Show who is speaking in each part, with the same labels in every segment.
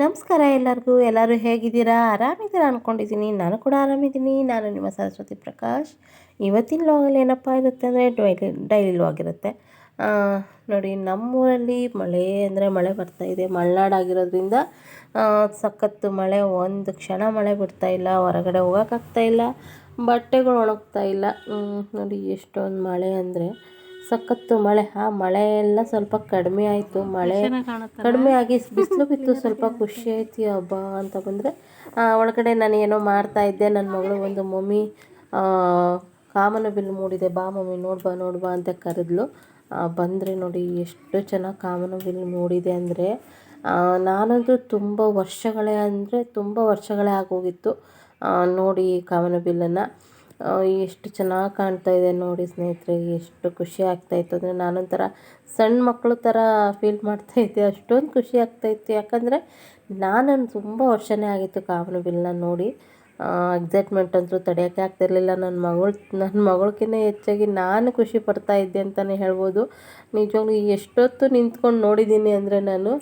Speaker 1: ನಮಸ್ಕಾರ ಎಲ್ಲರಿಗೂ. ಎಲ್ಲರೂ ಹೇಗಿದ್ದೀರಾ? ಆರಾಮಿದ್ದೀರಾ ಅಂದ್ಕೊಂಡಿದ್ದೀನಿ ನಾನು ಕೂಡ ಆರಾಮಿದ್ದೀನಿ. ನಾನು ನಿಮ್ಮ ಸರಸ್ವತಿ ಪ್ರಕಾಶ್. ಇವತ್ತಿನ ಲಾಗಲ್ಲಿ ಏನಪ್ಪ ಇರುತ್ತೆ ಅಂದರೆ ಡೈಲಿ ಡೈಲಿ ಲಾಗ್ ಇರುತ್ತೆ. ನೋಡಿ, ನಮ್ಮೂರಲ್ಲಿ ಮಳೆ ಅಂದರೆ ಮಳೆ ಬರ್ತಾ ಇದೆ. ಮಲೆನಾಡಾಗಿರೋದ್ರಿಂದ ಸಖತ್ತು ಮಳೆ, ಒಂದು ಕ್ಷಣ ಮಳೆ ಬಿಡ್ತಾ ಇಲ್ಲ. ಹೊರಗಡೆ ಹೋಗೋಕ್ಕಾಗ್ತಾ ಇಲ್ಲ. ಬಟ್ಟೆಗಳು ಒಣಗ್ತಾ ಇಲ್ಲ. ನೋಡಿ, ಎಷ್ಟೊಂದು ಮಳೆ ಅಂದರೆ. ಸಖತ್ತು ಮಳೆ. ಆ ಮಳೆ ಎಲ್ಲ ಸ್ವಲ್ಪ ಕಡಿಮೆ ಆಯಿತು. ಮಳೆ ಕಡಿಮೆ ಆಗಿ ಬಿಸಿಲು ಬಿತ್ತು. ಸ್ವಲ್ಪ ಖುಷಿ ಆಯ್ತು. ಹಬ್ಬ ಅಂತ ಬಂದರೆ ಒಳಗಡೆ ನಾನು ಏನೋ ಮಾಡ್ತಾ ಇದ್ದೆ. ನನ್ನ ಮಗಳು ಒಂದು ಮಮ್ಮಿ ಕಾಮನ ಬಿಲ್ ಮೂಡಿದೆ. ಬಾ ಮಮ್ಮಿ ನೋಡ್ಬಾ ನೋಡ್ಬಾ ಅಂತ ಕರೆದ್ಲು. ಬಂದರೆ ನೋಡಿ ಎಷ್ಟು ಚೆನ್ನಾಗಿ ಕಾಮನ ಬಿಲ್ ಮೂಡಿದೆ ಅಂದರೆ ನಾನಂತೂ ತುಂಬ ವರ್ಷಗಳೇ ಅಂದರೆ ತುಂಬ ವರ್ಷಗಳೇ ಆಗೋಗಿತ್ತು. ನೋಡಿ ಕಾಮನ ಬಿಲ್ಲನ್ನು. ಎಷ್ಟು ಚೆನ್ನಾಗಿ ಕಾಣ್ತಾ ಇದೆ ನೋಡಿ ಸ್ನೇಹಿತರೆ ಎಷ್ಟು ಖುಷಿ ಆಗ್ತಾಯಿತ್ತು ಅಂದರೆ ನಾನೊಂಥರ ಸಣ್ಣ ಮಕ್ಕಳು ಥರ ಫೀಲ್ ಮಾಡ್ತಾಯಿದ್ದೆ ಅಷ್ಟೊಂದು ಖುಷಿ ಆಗ್ತಾಯಿತ್ತು ಯಾಕಂದರೆ ನಾನು ತುಂಬ ವರ್ಷನೇ ಆಗಿತ್ತು ಕಾಮನ ಬಿಲ್ನ ನೋಡಿ. ಎಕ್ಸೈಟ್ಮೆಂಟ್ ಅಂತೂ ತಡೆಯೋಕ್ಕೆ ಆಗ್ತಿರಲಿಲ್ಲ ನನ್ನ ಮಗಳು ನನ್ನ ಮಗಳಿಗಿಂತ ಹೆಚ್ಚಾಗಿ ನಾನು ಖುಷಿ ಪಡ್ತಾ ಇದ್ದೆ ಅಂತಲೇ ಹೇಳ್ಬೋದು. ನಿಜವಾಗ್ಲೂ ಎಷ್ಟೊತ್ತು ನಿಂತ್ಕೊಂಡು ನೋಡಿದ್ದೀನಿ ಅಂದರೆ ನಾನು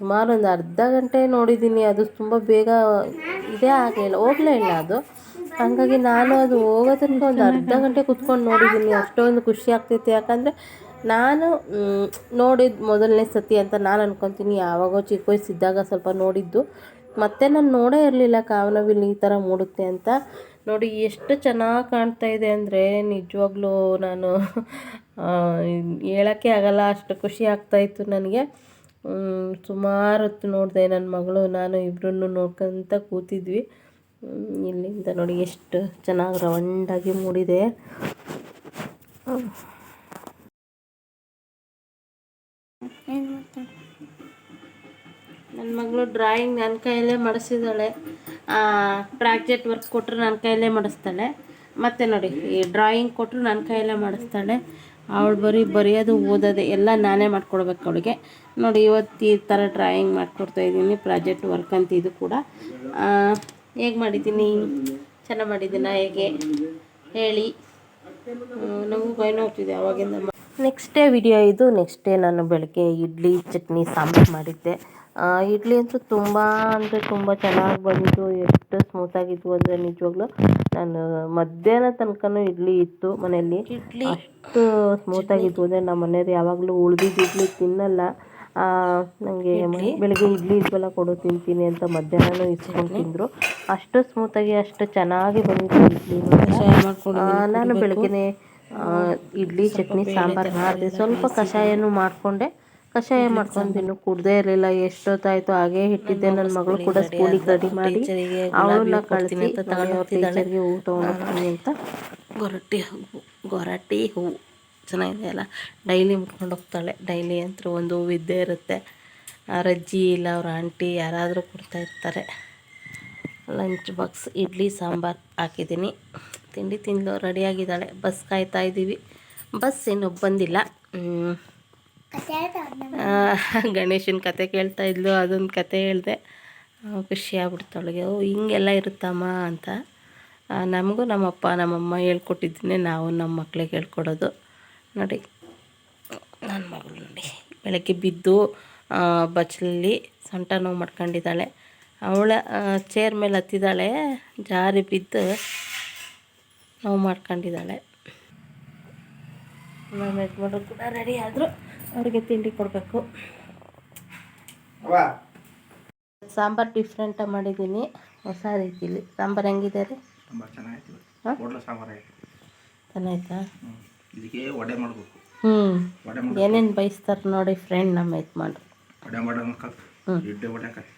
Speaker 1: ಸುಮಾರು ಒಂದು ಅರ್ಧ ಗಂಟೆ ನೋಡಿದ್ದೀನಿ ಅದು ತುಂಬ ಬೇಗ, ಇದೇ ಆಗಲಿಲ್ಲ ಹೋಗ್ಲೇ ಇಲ್ಲ ಅದು. ಹಾಗಾಗಿ ನಾನು ಅದು ಹೋಗೋದಕ್ಕೆ ಒಂದು ಅರ್ಧ ಗಂಟೆ ಕುತ್ಕೊಂಡು ನೋಡಿದ್ದೀನಿ. ಅಷ್ಟೊಂದು ಖುಷಿ ಆಗ್ತೈತೆ. ಯಾಕಂದರೆ ನಾನು ನೋಡಿದ ಮೊದಲನೇ ಸತಿ ಅಂತ ನಾನು ಅನ್ಕೊತೀನಿ. ಯಾವಾಗೋ ಚಿಕ್ಕ ವಯಸ್ಸಿದ್ದಾಗ ಸ್ವಲ್ಪ ನೋಡಿದ್ದು. ಮತ್ತೆ ನಾನು ನೋಡೇ ಇರಲಿಲ್ಲ ಕಾಮನಬಿಲ್ಲು ಈ ಥರ ಮೂಡುತ್ತೆ ಅಂತ. ನೋಡಿ, ಎಷ್ಟು ಚೆನ್ನಾಗಿ ಕಾಣ್ತಾ ಇದೆ ಅಂದರೆ ನಿಜವಾಗ್ಲೂ ನಾನು ಹೇಳೋಕ್ಕೆ ಆಗಲ್ಲ. ಅಷ್ಟು ಖುಷಿ ಆಗ್ತಾಯಿತ್ತು ನನಗೆ. ಸುಮಾರು ಹೊತ್ತು ನೋಡಿದೆ. ನನ್ನ ಮಗಳು, ನಾನು ಇಬ್ಬರನ್ನು ನೋಡ್ಕೊಂತ ಕೂತಿದ್ವಿ. ಇಲ್ಲಿಂದ ನೋಡಿ ಎಷ್ಟು ಚೆನ್ನಾಗಿ ರೌಂಡಾಗಿ ಮೂಡಿದೆ. ನನ್ನ ಮಗಳು ಡ್ರಾಯಿಂಗ್ ನನ್ನ ಕೈಯಲ್ಲೇ ಮಾಡಿಸಿದ್ದಾಳೆ ಪ್ರಾಜೆಕ್ಟ್ ವರ್ಕ್ ಕೊಟ್ಟರು ನನ್ನ ಕೈಯಲ್ಲೇ ಮಾಡಿಸ್ತಾಳೆ. ಮತ್ತು ನೋಡಿ, ಈ ಡ್ರಾಯಿಂಗ್ ಕೊಟ್ಟರು ನನ್ನ ಕೈಯಲ್ಲೇ ಮಾಡಿಸ್ತಾಳೆ. ಅವಳು ಬರೀ ಬರೆಯೋದು, ಓದೋದು ಎಲ್ಲ ನಾನೇ ಮಾಡ್ಕೊಡ್ಬೇಕು ಅವಳಿಗೆ. ನೋಡಿ, ಇವತ್ತು ಈ ಥರ ಡ್ರಾಯಿಂಗ್ ಮಾಡಿಕೊಡ್ತಾ ಇದ್ದೀನಿ ಪ್ರಾಜೆಕ್ಟ್ ವರ್ಕ್ ಅಂತ ಇದು ಕೂಡ. ಹೇಗೆ ಮಾಡಿದ್ದೀನಿ? ಚೆನ್ನಾಗಿ ಮಾಡಿದ್ದೀನ ಹೇಗೆ? ಹೇಳಿ. ನಮಗೂ ಭಯ ಅವಾಗಿಂದ. ನೆಕ್ಸ್ಟ್ ಡೇ ವಿಡಿಯೋ ಇದು. ನೆಕ್ಸ್ಟ್ ಡೇ ನಾನು ಬೆಳಗ್ಗೆ ಇಡ್ಲಿ ಚಟ್ನಿ ಸಾಂಬಾರು ಮಾಡಿದ್ದೆ. ಇಡ್ಲಿ ಅಂತೂ ತುಂಬ ಅಂದರೆ ತುಂಬ ಚೆನ್ನಾಗಿ ಬಂದಿತ್ತು. ಎಷ್ಟು ಸ್ಮೂತಾಗಿತ್ತು ಅಂದರೆ ನಿಜವಾಗ್ಲೂ ನಾನು ಮಧ್ಯಾಹ್ನ ತನಕನೂ ಇಡ್ಲಿ ಇತ್ತು ಮನೆಯಲ್ಲಿ. ಇಡ್ಲಿ. ಅಷ್ಟು ಸ್ಮೂತಾಗಿತ್ತು ಅಂದರೆ ನಮ್ಮ ಮನೆಯವ್ರು ಯಾವಾಗಲೂ ಉಳಿದಿದ್ದು ಇಡ್ಲಿ ತಿನ್ನಲ್ಲ. ನನಗೆ ಬೆಳಗ್ಗೆ ಇಡ್ಲಿ ಇದ್ವಲ್ಲ ಕೊಡು ತಿಂತೀನಿ ಅಂತ ಮಧ್ಯಾಹ್ನನೂ ಇಸ್ಕೊಂಡು ತಿಂದರು. ಅಷ್ಟು ಸ್ಮೂತಾಗಿ ಅಷ್ಟು ಚೆನ್ನಾಗಿ ಬಂದಿತ್ತು ಇಡ್ಲಿ ನಾನು ಬೆಳಗ್ಗೆನೆ ಇಡ್ಲಿ ಚಟ್ನಿ ಸಾಂಬಾರು ಮಾಡಿದೆ. ಸ್ವಲ್ಪ ಕಷಾಯನೂ ಮಾಡಿಕೊಂಡೆ. ಕಷಾಯ ಮಾಡ್ಕೊಂಡು ತಿನ್ನು ಕುಡ್ದೇ ಇರಲಿಲ್ಲ ಎಷ್ಟೊತ್ತಾಯ್ತು ಹಾಗೆ ಇಟ್ಟಿದ್ದೆ ನನ್ನ ಮಗಳು ಕೂಡ ಸ್ಕೂಲಿಗೆ ರೆಡಿ ಮಾಡಿ. ಅವಳನ್ನ ಕಳಿಸಿ ಟೀಚರ್ಗೆ ಊಟ ಹೋಗ್ತೀನಿ ಅಂತ. ಗೊರಟಿ ಹೂವು ಗೊರಟಿ ಹೂವು ಚೆನ್ನಾಗಿದೆ ಅಲ್ಲ ಡೈಲಿ ಮುಟ್ಕೊಂಡು ಹೋಗ್ತಾಳೆ. ಡೈಲಿ ಅಂತೂ ಒಂದು ಹೂವು ಇದ್ದೇ ಇರುತ್ತೆ. ಅಜ್ಜಿ ಇಲ್ಲ, ಅವ್ರ ಆಂಟಿ ಯಾರಾದರೂ ಕೊಡ್ತಾ ಇರ್ತಾರೆ. ಲಂಚ್ ಬಾಕ್ಸ್, ಇಡ್ಲಿ, ಸಾಂಬಾರು ಹಾಕಿದ್ದೀನಿ. ತಿಂಡಿ ತಿಂದು ರೆಡಿಯಾಗಿದ್ದಾಳೆ ಬಸ್ ಕಾಯ್ತಾ ಇದ್ದೀವಿ. ಬಸ್ ಇನ್ನೂ ಬಂದಿಲ್ಲ. ಗಣೇಶನ ಕತೆ ಕೇಳ್ತಾ ಇದ್ಲು, ಅದೊಂದು ಕತೆ ಹೇಳಿದೆ. ಖುಷಿ ಆಗ್ಬಿಡ್ತಾಳಿಗೆ ಓ, ಹಿಂಗೆಲ್ಲ ಇರುತ್ತಮ್ಮ ಅಂತ. ನಮಗೂ ನಮ್ಮಪ್ಪ, ನಮ್ಮಮ್ಮ ಹೇಳ್ಕೊಟ್ಟಿದ್ದೀನಿ ನಾವು ನಮ್ಮ ಮಕ್ಳಿಗೆ ಹೇಳ್ಕೊಡೋದು. ನೋಡಿ. ನನ್ನ ಮಗಳು ನೋಡಿ. ಬೆಳಗ್ಗೆ ಬಿದ್ದು ಬಚ್ಚಲಲ್ಲಿ ಸೊಂಟ ನೋವು ಮಾಡ್ಕೊಂಡಿದ್ದಾಳೆ. ಅವಳ ಚೇರ್ ಮೇಲೆ ಹತ್ತಿದ್ದಾಳೆ ಜಾರಿ ಬಿದ್ದು ನೋವು ಮಾಡ್ಕೊಂಡಿದ್ದಾಳೆ. ನಮ್ಮ ಯಜಮಾನ್ರು ಕೂಡ ರೆಡಿ ಆದರು. ಅವ್ರಿಗೆ ತಿಂಡಿ ಕೊಡಬೇಕು. ಸಾಂಬಾರು ಡಿಫ್ರೆಂಟಾಗಿ ಮಾಡಿದ್ದೀನಿ. ಹೊಸ ರೀತಿಲಿ. ಸಾಂಬಾರು ಹೆಂಗಿದೆ ರೀ?
Speaker 2: ಚೆನ್ನಾಗಿತ್ತು
Speaker 1: ಚೆನ್ನಾಯ್ತಾ?
Speaker 2: ಇದಕ್ಕೆ ವಡೆ ಮಾಡಬೇಕು.
Speaker 1: ಹ್ಞೂ
Speaker 2: ವಡೆ ಮಾಡಿ
Speaker 1: ಏನೇನು ಬಯಸ್ತಾರೆ ನೋಡಿ ಫ್ರೆಂಡ್ ನಮ್ಮ ಯಜಮಾನ್ರು.
Speaker 2: ವಡೆ ಮಾಡೋಣ ಕಲ್ತು. ಇಡ್ಲಿ ವಡೆ ಕಲ್ತು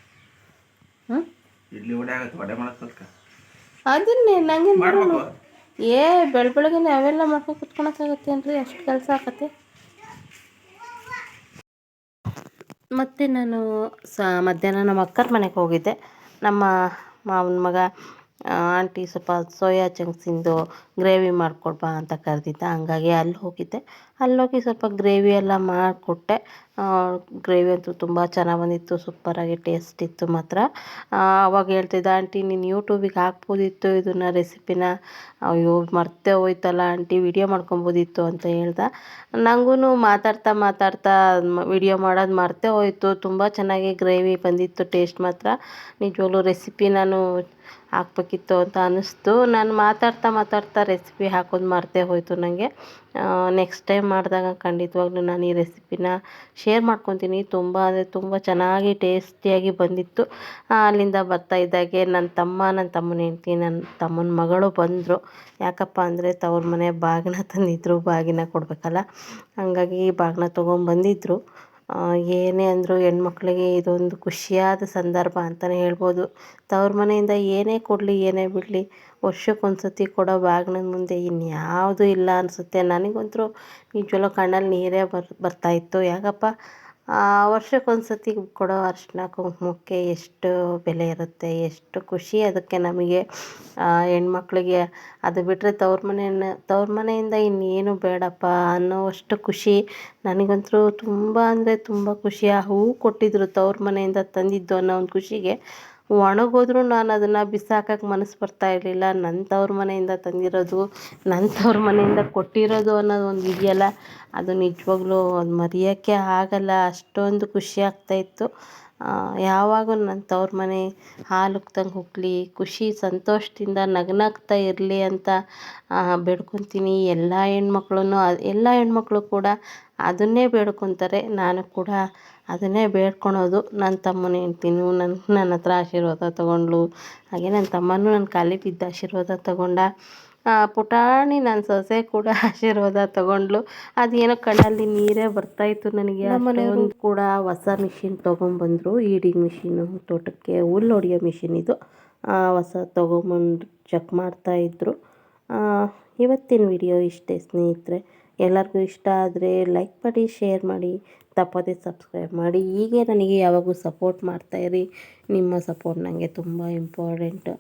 Speaker 1: ಹ್ಞೂ
Speaker 2: ಇಡ್ಲಿ ವಡೆ ಆಗತ್ತೆ ವಡೆ ಮಾಡೋದು ಕಲ್ತ್ಕ
Speaker 1: ಅದನ್ನೇ ನಂಗೆ
Speaker 2: ಮಾಡ್ಬೇಕು.
Speaker 1: ಏ ಬೆಳ ಬೆಳಗ್ಗೆ ಅವೆಲ್ಲ ಮಾಡ್ಕೊಂಡು ಕುತ್ಕೊಳಕ್ಕಾಗತ್ತೇನ್ರಿ ಎಷ್ಟು ಕೆಲಸ ಆಗತ್ತೆ. ಮತ್ತು ನಾನು ಸ ಮಧ್ಯಾಹ್ನ ನಮ್ಮ ಅಕ್ಕರ ಮನೆಗೆ ಹೋಗಿದ್ದೆ. ನಮ್ಮ ಮಾವನ ಮಗ ಆಂಟಿ ಸ್ವಲ್ಪ ಸೋಯಾ ಚಂಕ್ಸಿಂದು ಗ್ರೇವಿ ಮಾಡಿಕೊಡ್ಬಾ ಅಂತ ಕರೆದಿದ್ದ ಹಂಗಾಗಿ ಅಲ್ಲಿ ಹೋಗಿದ್ದೆ. ಅಲ್ಲೋಗಿ ಸ್ವಲ್ಪ ಗ್ರೇವಿ ಎಲ್ಲ ಮಾಡಿಕೊಟ್ಟೆ. ಗ್ರೇವಿ ಅಂತೂ ತುಂಬ ಚೆನ್ನಾಗಿ ಬಂದಿತ್ತು ಸೂಪರಾಗಿ ಟೇಸ್ಟ್ ಇತ್ತು ಮಾತ್ರ. ಆವಾಗ ಹೇಳ್ತಿದ್ದ, ಆಂಟಿ, ನೀನು ಯೂಟ್ಯೂಬಿಗೆ ಹಾಕ್ಬೋದಿತ್ತು ಇದನ್ನು ರೆಸಿಪಿನ ಅಯ್ಯೋ, ಮರ್ತೇ ಹೋಯ್ತಲ್ಲ ಆಂಟಿ ವಿಡಿಯೋ ಮಾಡ್ಕೊಬೋದಿತ್ತು ಅಂತ ಹೇಳ್ದ. ನನಗೂ ಮಾತಾಡ್ತಾ ಮಾತಾಡ್ತಾ ವಿಡಿಯೋ ಮಾಡೋದು ಮರ್ತೇ ಹೋಯ್ತು. ತುಂಬ ಚೆನ್ನಾಗಿ ಗ್ರೇವಿ ಬಂದಿತ್ತು ಟೇಸ್ಟ್ ಮಾತ್ರ. ನಿಜವಾಗ್ಲೂ ರೆಸಿಪಿ ನಾನು ಹಾಕ್ಬೇಕಿತ್ತು ಅಂತ ಅನ್ನಿಸ್ತು ನಾನು ಮಾತಾಡ್ತಾ ಮಾತಾಡ್ತಾ ರೆಸಿಪಿ ಹಾಕೋದು ಮರ್ತೇ ಹೋಯಿತು ನನಗೆ ನೆಕ್ಸ್ಟ್ ಟೈಮ್ ಮಾಡಿದಾಗ ಖಂಡಿತವಾಗ್ಲೂ ನಾನು ಈ ರೆಸಿಪಿನ ಶೇರ್ ಮಾಡ್ಕೊತೀನಿ. ತುಂಬ ಅಂದರೆ ತುಂಬ ಚೆನ್ನಾಗಿ ಟೇಸ್ಟಿಯಾಗಿ ಬಂದಿತ್ತು. ಅಲ್ಲಿಂದ ಬರ್ತಾ ಇದ್ದಾಗೆ ನನ್ನ ತಮ್ಮ ನನ್ನ ತಮ್ಮನ ಹೆಂಡ್ತಿ ನನ್ನ ತಮ್ಮನ ಮಗಳು ಬಂದರು. ಯಾಕಪ್ಪ ಅಂದರೆ ತವ್ರ ಮನೆ ಬಾಗಿನ ತಂದಿದ್ದರು ಬಾಗಿನ ಕೊಡಬೇಕಲ್ಲ. ಹಂಗಾಗಿ ಬಾಗಿನ ತೊಗೊಂಬಂದಿದ್ರು. ಏನೇ ಅಂದರೂ ಹೆಣ್ಮಕ್ಳಿಗೆ ಇದೊಂದು ಖುಷಿಯಾದ ಸಂದರ್ಭ ಅಂತಲೇ ಹೇಳ್ಬೋದು. ತವ್ರ ಮನೆಯಿಂದ ಏನೇ ಕೊಡಲಿ, ಏನೇ ಬಿಡಲಿ, ವರ್ಷಕ್ಕೊಂದ್ಸತಿ ಕೊಡೋ ಬಾಗಿನದ ಮುಂದೆ ಇನ್ಯಾವುದೂ ಇಲ್ಲ ಅನಿಸುತ್ತೆ. ನನಗಂತೂ ನಿಜವಾಗ್ಲೂ ಕಣ್ಣಲ್ಲಿ ನೀರೇ ಬರ್ ಬರ್ತಾಯಿತ್ತು ಯಾಕಪ್ಪ? ಆ, ವರ್ಷಕ್ಕೊಂದ್ಸತಿ ಕೊಡೋ ಅರಿಶಿನ ಕುಂಕುಮಕ್ಕೆ ಎಷ್ಟು ಬೆಲೆ ಇರುತ್ತೆ ಎಷ್ಟು ಖುಷಿ ಅದಕ್ಕೆ ನಮಗೆ ಹೆಣ್ಮಕ್ಳಿಗೆ. ಅದು ಬಿಟ್ಟರೆ ತವ್ರ ಮನೆಯನ್ನು ತವ್ರ ಮನೆಯಿಂದ ಇನ್ನೇನು ಬೇಡಪ್ಪ ಅನ್ನೋವಷ್ಟು ಖುಷಿ. ನನಗಂತೂ ತುಂಬ ಅಂದರೆ ತುಂಬ ಖುಷಿ. ಆ ಹೂವು ಕೊಟ್ಟಿದ್ದರು ತವ್ರ ಮನೆಯಿಂದ ತಂದಿದ್ದು ಅನ್ನೋ ಒಂದು ಖುಷಿಗೆ. ಒಣಗೋದ್ರೂ ನಾನು ಅದನ್ನು ಬಿಸಾಕಕ್ಕೆ ಮನಸ್ಸು ಬರ್ತಾ ಇರಲಿಲ್ಲ. ನನ್ನ ತವ್ರ ಮನೆಯಿಂದ ತಂದಿರೋದು ನನ್ನ ತವ್ರ ಮನೆಯಿಂದ ಕೊಟ್ಟಿರೋದು ಅನ್ನೋದು ಒಂದು ಇದೆಯಲ್ಲ, ಅದು ನಿಜವಾಗ್ಲೂ ಅದು ಮರೆಯೋಕ್ಕೆ ಆಗಲ್ಲ. ಅಷ್ಟೊಂದು ಖುಷಿ ಆಗ್ತಾಯಿತ್ತು ಯಾವಾಗ ನನ್ನ ತವ್ರ ಮನೆ ಹಾಲು ಉಕ್ದಂಗೆ ಖುಷಿ ಸಂತೋಷದಿಂದ ನಗನಗ್ತಾ ಇರಲಿ ಅಂತ ಬೇಡ್ಕೊತೀನಿ. ಎಲ್ಲ ಹೆಣ್ಮಕ್ಳು ಎಲ್ಲ ಹೆಣ್ಮಕ್ಳು ಕೂಡ ಅದನ್ನೇ ಬೇಡ್ಕೊತಾರೆ. ನಾನು ಕೂಡ ಅದನ್ನೇ ಬೇಡ್ಕೊಳೋದು. ನನ್ನ ತಮ್ಮನ ಹೆಂಡ್ತಿನೂ ನನ್ನ ನನ್ನ ಹತ್ರ ಆಶೀರ್ವಾದ ತೊಗೊಂಡ್ಳು ಹಾಗೆ ನನ್ನ ತಮ್ಮನೂ ನನ್ನ ಕಾಲಿಗೆ ಬಿದ್ದ ಆಶೀರ್ವಾದ ತೊಗೊಂಡ ಪುಟಾಣಿ ನನ್ನ ಸೊಸೆ ಕೂಡ ಆಶೀರ್ವಾದ ತೊಗೊಂಡ್ಳು ಅದೇನೋ ಕಣ್ಣಲ್ಲಿ ನೀರೇ ಬರ್ತಾಯಿತ್ತು ನನಗೆ. ಒಂದು ಕೂಡ ಹೊಸ ಮಿಷಿನ್ ತೊಗೊಂಬಂದರು. ಈಡಿಂಗ್ ಮಿಷಿನು ತೋಟಕ್ಕೆ ಹುಲ್ಲು ಹೊಡೆಯೋ ಮಿಷಿನ್ ಇದು. ಹೊಸ ತೊಗೊಂಬಂದು ಚೆಕ್ ಮಾಡ್ತಾಯಿದ್ರು ಇವತ್ತಿನ ವಿಡಿಯೋ ಇಷ್ಟೇ ಸ್ನೇಹಿತರೆ. ಎಲ್ಲರಿಗೂ ಇಷ್ಟ ಆದರೆ ಲೈಕ್ ಮಾಡಿ, ಶೇರ್ ಮಾಡಿ, ತಪ್ಪದೇ ಸಬ್ಸ್ಕ್ರೈಬ್ ಮಾಡಿ. ಹೀಗೆ ನನಗೆ ಯಾವಾಗೂ ಸಪೋರ್ಟ್ ಮಾಡ್ತಾಯಿರಿ ನಿಮ್ಮ ಸಪೋರ್ಟ್ ನನಗೆ ತುಂಬ ಇಂಪಾರ್ಟೆಂಟ್.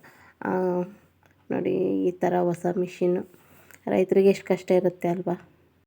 Speaker 1: ನೋಡಿ, ಈ ಥರ ಹೊಸ ಮಿಷಿನ್ನು ರೈತರಿಗೆ ಎಷ್ಟು ಕಷ್ಟ ಇರುತ್ತೆ ಅಲ್ವಾ?